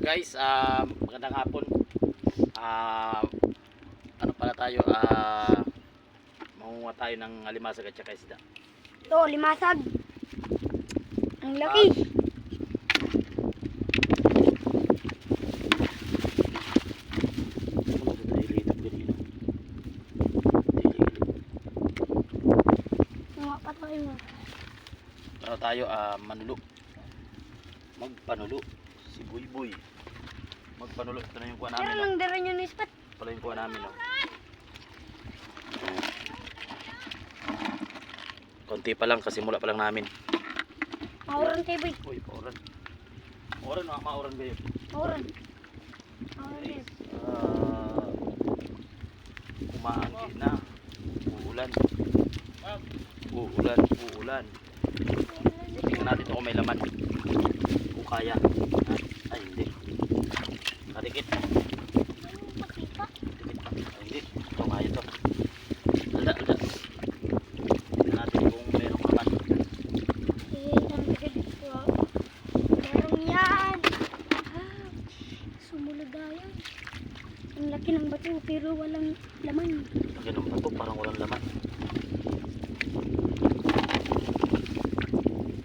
guys, ah magandang hapon. Ah ano pala tayo? Ah mangunguha tayo ng alimasag at saka isda. Ito, limasag. Ang laki. Patay mo. Ano tayo? Ah manulo. Magpanulo. Si Buy Magpanulo. Ito na yung kuha Pero namin. No? nang dara nyo ni spot. Pala yung kuha namin. No? Konti pa lang kasi mula pa lang namin. Mauran tayo boy. Uy, pauran. Pauran, mga mauran kayo. Mauran. Mauran tayo. Ah, umaanggi na. Uulan. Uulan, uulan. Tingnan natin kung may laman. Kung kaya. Ay, hindi. Kadikit. Hindi. Ito kaya to. Alda, alda. Tingnan natin kung mayroong laman. Eh, ang tagal dito. ah. Meron yan. Ah, tayo. Ang laki ng bato pero walang laman. Walang laman.